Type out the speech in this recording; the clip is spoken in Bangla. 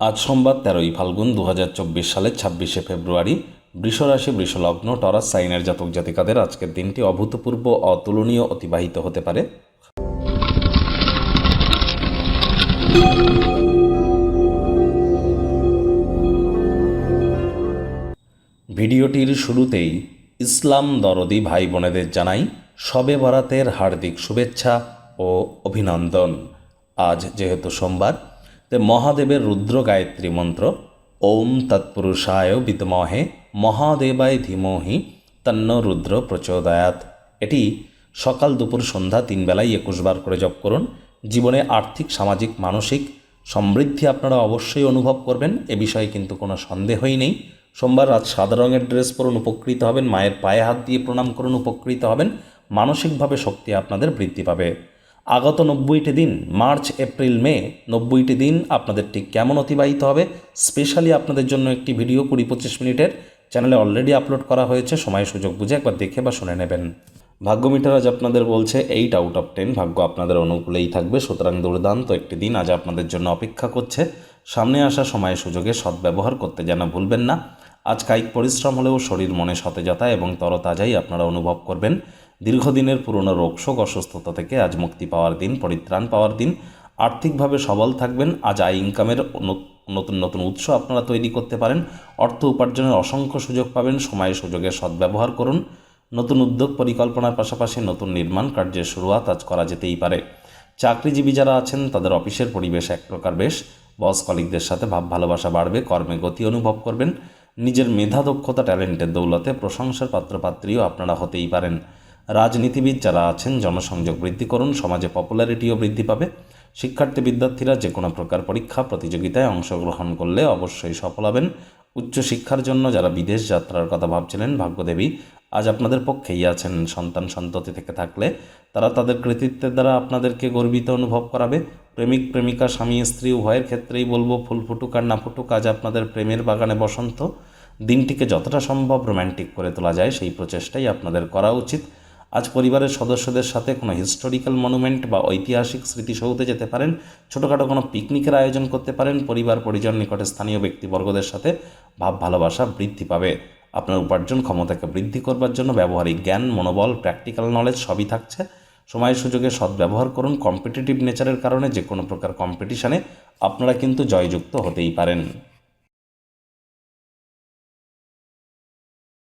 আজ সোমবার তেরোই ফাল্গুন দু হাজার চব্বিশ সালের ছাব্বিশে ফেব্রুয়ারি বৃষরাশি বৃষলগ্ন টরাস সাইনের জাতক জাতিকাদের আজকের দিনটি অভূতপূর্ব, অতুলনীয়, অতিবাহিত হতে পারে। ভিডিওটির শুরুতেই ইসলাম দরদি ভাই বোনেদের জানাই শবে বরাতের হার্দিক শুভেচ্ছা ও অভিনন্দন। আজ যেহেতু সোমবার তে মহাদেবের রুদ্র গায়ত্রী মন্ত্র, ওম তৎপুরুষায় বিদমহে, মহাদেবায় ধীমহি, তন্ন রুদ্র প্রচোদয়াত। এটি সকাল দুপুর সন্ধ্যা তিন বেলায় একুশ বার করে জপ করুন। জীবনে আর্থিক, সামাজিক, মানসিক সমৃদ্ধি আপনারা অবশ্যই অনুভব করবেন। এ বিষয়ে কিন্তু কোনো সন্দেহই নেই। সোমবার রাত সাদা রঙের ড্রেস পরুন, উপকৃত হবেন। মায়ের পায়ে হাত দিয়ে প্রণাম করুন, উপকৃত হবেন। মানসিকভাবে শক্তি আপনাদের বৃদ্ধি পাবে। আগত নব্বইটি দিন, মার্চ, এপ্রিল, মে, নব্বইটি দিন আপনাদের ঠিক কেমন অতিবাহিত হবে? স্পেশালি আপনাদের জন্য একটি ভিডিও কুড়ি পঁচিশ মিনিটের চ্যানেলে অলরেডি আপলোড করা হয়েছে, সময় সুযোগ বুঝে একবার দেখে বা শুনে নেবেন। ভাগ্য মিটার আজ আপনাদের বলছে, এইট আউট অফ টেন। ভাগ্য আপনাদের অনুকূলেই থাকবে, সুতরাং দুর্দান্ত একটি দিন আজ আপনাদের জন্য অপেক্ষা করছে। সামনে আসা সময় সুযোগে সদ্ব্যবহার করতে যেন ভুলবেন না। আজ কায়িক পরিশ্রম হলেও শরীর মনে সতেজতা এবং তরতাজাই আপনারা অনুভব করবেন। দীর্ঘদিনের পুরনো রোগশোক অসুস্থতা থেকে আজ মুক্তি পাওয়ার দিন, পরিত্রাণ পাওয়ার দিন। আর্থিকভাবে সবল থাকবেন। আজ আয়, ইনকামের নতুন নতুন উৎস আপনারা তৈরি করতে পারেন। অর্থ উপার্জনের অসংখ্য সুযোগ পাবেন। সময়, সুযোগের সদ্ব্যবহার করুন। নতুন উদ্যোগ পরিকল্পনার পাশাপাশি নতুন নির্মাণ কার্যের শুরুয়াত আজ করা যেতেই পারে। চাকরিজীবী যারা আছেন, তাদের অফিসের পরিবেশ এক প্রকার বেশ। বস কলিকদের সাথে ভাব, ভালোবাসা বাড়বে, কর্মে গতি অনুভব করবেন। নিজের মেধা, দক্ষতা, ট্যালেন্টের দৌলতে প্রশংসার পাত্রপাত্রীও আপনারা হতেই পারেন। রাজনীতিবিদ যারা আছেন, জনসংযোগ বৃদ্ধি করুন, সমাজে পপুলারিটিও বৃদ্ধি পাবে। শিক্ষার্থী বিদ্যার্থীরা যে কোনো প্রকার পরীক্ষা, প্রতিযোগিতায় অংশগ্রহণ করলে অবশ্যই সফল হবেন। উচ্চশিক্ষার জন্য যারা বিদেশ যাত্রার কথা ভাবছিলেন, ভাগ্যদেবী, আজ আপনাদের পক্ষেই আছেন। সন্তান সন্ততি থেকে থাকলে তারা তাদের কৃতিত্বের দ্বারা আপনাদেরকে গর্বিত অনুভব করাবে। প্রেমিক, প্রেমিকা, স্বামী, স্ত্রী, উভয়ের ক্ষেত্রেই বলব, ফুল ফুটুক আর না ফুটুক, আজ আপনাদের প্রেমের বাগানে বসন্ত। দিনটিকে যতটা সম্ভব রোম্যান্টিক করে তোলা যায়, সেই প্রচেষ্টাই আপনাদের করা উচিত। আজ পরিবারের সদস্যদের সাথে কোনো হিস্টোরিক্যাল মনুমেন্ট বা ঐতিহাসিক স্মৃতিসৌধে যেতে পারেন, ছোটোখাটো কোনো পিকনিকের আয়োজন করতে পারেন, পরিবার, পরিজন নিকটে স্থানীয় ব্যক্তিবর্গদের সাথে ভাব, ভালোবাসা বৃদ্ধি পাবে। আপনার উপার্জন ক্ষমতাকে বৃদ্ধি করবার জন্য ব্যবহারিক জ্ঞান, মনোবল প্র্যাকটিক্যাল নলেজ সবই থাকছে। সময় সুযোগে সদ্ব্যবহার করুন কম্পিটিটিভ নেচারের কারণে যে কোনো প্রকার কম্পিটিশানে আপনারা কিন্তু জয়যুক্ত হতেই পারেন।